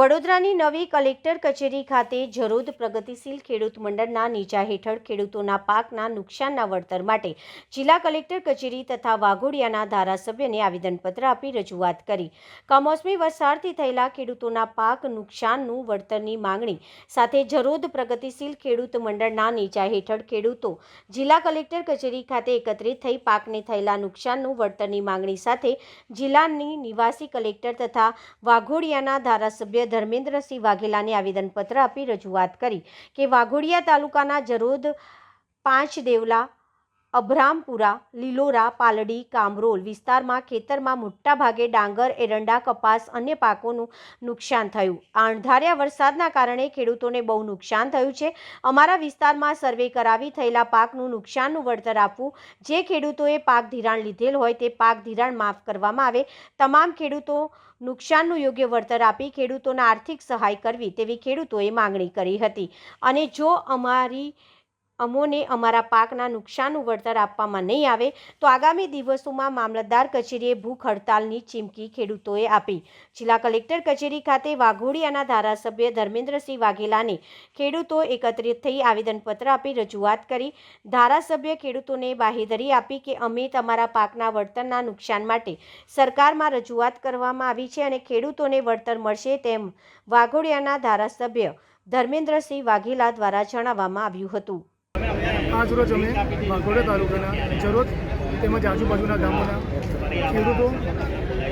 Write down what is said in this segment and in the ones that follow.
વડોદરાની નવી કલેક્ટર કચેરી ખાતે જરોદ પ્રગતિશીલ ખેડૂત મંડળના નીચા હેઠળ ખેડૂતોના પાકના નુકસાનના વળતર માટે જિલ્લા કલેક્ટર કચેરી તથા વાઘોડિયાના ધારાસભ્યને આવેદનપત્ર આપી રજૂઆત કરી. કમોસમી વરસાદથી થયેલા ખેડૂતોના પાક નુકસાનનું વળતરની માંગણી સાથે જરોદ પ્રગતિશીલ ખેડૂત મંડળના નીચા હેઠળ ખેડૂતો જિલ્લા કલેક્ટર કચેરી ખાતે એકત્રિત થઈ પાકને થયેલા નુકસાનનું વળતરની માંગણી સાથે જિલ્લાની નિવાસી કલેક્ટર તથા વાઘોડિયાના ધારાસભ્ય ધર્મેન્દ્રસિંહ વાઘેલાને આવેદનપત્ર આપી રજૂઆત કરી કે વાઘોડિયા તાલુકાના જરોદ પાંચ દેવલા અભરામપુરા, લીલોરા, પાલડી, કામરોલ વિસ્તારમાં ખેતરમાં મોટાભાગે ડાંગર, એરંડા, કપાસ, અન્ય પાકોનું નુકસાન થયું. આ અણધાર્યા વરસાદના કારણે ખેડૂતોને બહુ નુકસાન થયું છે. અમારા વિસ્તારમાં સર્વે કરાવી થયેલા પાકનું નુકસાનનું વળતર આપવું. જે ખેડૂતોએ પાક ધિરાણ લીધેલ હોય તે પાક ધિરાણ માફ કરવામાં આવે. તમામ ખેડૂતો નુકસાનનું યોગ્ય વળતર આપી ખેડૂતોને આર્થિક સહાય કરવી તેવી ખેડૂતોએ માંગણી કરી હતી. અને જો અમારી અમોને અમારા પાકના નુકસાનનું વળતર આપવામાં નહીં આવે તો આગામી દિવસોમાં મામલતદાર કચેરીએ ભૂખ હડતાલની ચીમકી ખેડૂતોએ આપી. જિલ્લા કલેક્ટર કચેરી ખાતે વાઘોડિયાના ધારાસભ્ય ધર્મેન્દ્રસિંહ વાઘેલાને ખેડૂતો એકત્રિત થઈ આવેદનપત્ર આપી રજૂઆત કરી. ધારાસભ્ય ખેડૂતોને બાહેધરી આપી કે અમે તમારા પાકના વળતરના નુકસાન માટે સરકારમાં રજૂઆત કરવામાં આવી છે અને ખેડૂતોને વળતર મળશે તેમ વાઘોડિયાના ધારાસભ્ય ધર્મેન્દ્રસિંહ વાઘેલા દ્વારા જણાવવામાં આવ્યું હતું. આજ રોજ અમે વાઘોડા તાલુકાના જરોદ તેમજ આજુબાજુના ગામોના ખેડૂતો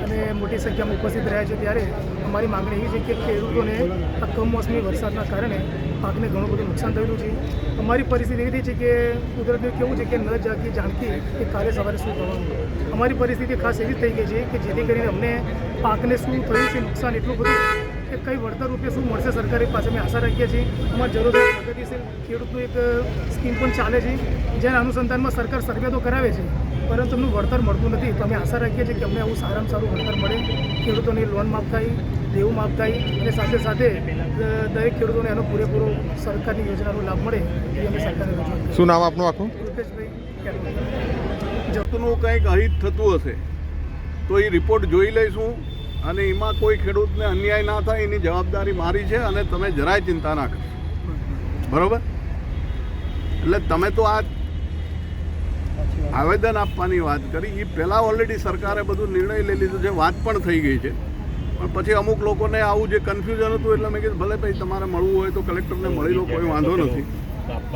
અને મોટી સંખ્યામાં ઉપસ્થિત રહ્યા છે. ત્યારે અમારી માંગણી એવી છે કે ખેડૂતોને આ કમોસમી વરસાદના કારણે પાકને ઘણું બધું નુકસાન થયેલું છે. અમારી પરિસ્થિતિ એવી છે કે કુદરતનું કેવું છે કે ન જાગી જાણકી કે કાલે સવારે શું થવાનું. અમારી પરિસ્થિતિ ખાસ એવી થઈ ગઈ છે કે જેથી કરીને અમને પાકને શું થયું છે, નુકસાન એટલું બધું કે કઈ વળતર રૂપે શું મળશે સરકારી પાસે? અમે આશા રાખીએ છીએ. અમારા જરૂર પ્રગતિશીલ ખેડૂતનું એક સ્કીમ પણ ચાલે છે. જેના અનુસંધાનમાં સરકાર સર્વે તો કરાવે છે પરંતુ એમનું વળતર મળતું નથી. તો અમે આશા રાખીએ છીએ કે અમને આવું સારામાં સારું વળતર મળે. ખેડૂતોને લોન માફ થાય દેવું માફ થાય અને સાથે સાથે દરેક ખેડૂતોને એનો પૂરેપૂરો સરકારની યોજનાનો લાભ મળે એ અમે સરકારને શું નામ આપનું આખું? રૂપેશભાઈ કેરવાણી. કંઈક અહિત થતું હશે તો એ રિપોર્ટ જોઈ લઈશું. અને એમાં કોઈ ખેડૂતને અન્યાય ના થાય એની જવાબદારી મારી છે અને તમે જરાય ચિંતા ના કરો બરોબર? એટલે તમે તો આ આવેદન આપવાની વાત કરી. એ પહેલાં ઓલરેડી સરકારે બધું નિર્ણય લઈ લીધો છે. વાત પણ થઈ ગઈ છે. પણ પછી અમુક લોકોને આવું જે કન્ફ્યુઝન હતું એટલે મેં કીધું, ભલે ભાઈ, તમારે મળવું હોય તો કલેક્ટરને મળી લો, કોઈ વાંધો નથી.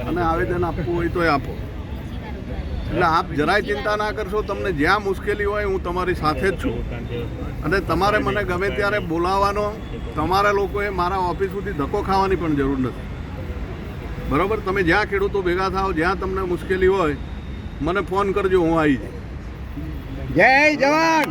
અને આવેદન આપવું હોય તો આપો. એટલે આપ જરાય ચિંતા ના કરશો, તમને જ્યાં મુશ્કેલી હોય હું તમારી સાથે જ છું. અને તમારે મને ગમે ત્યારે બોલાવવાનો, તમારા લોકોએ મારા ઓફિસ સુધી ધક્કો ખાવાની પણ જરૂર નથી. બરોબર? તમે જ્યાં ખેડૂતો ભેગા થાવ જ્યાં તમને મુશ્કેલી હોય, મને ફોન કરજો, હું આવી જય જવાન!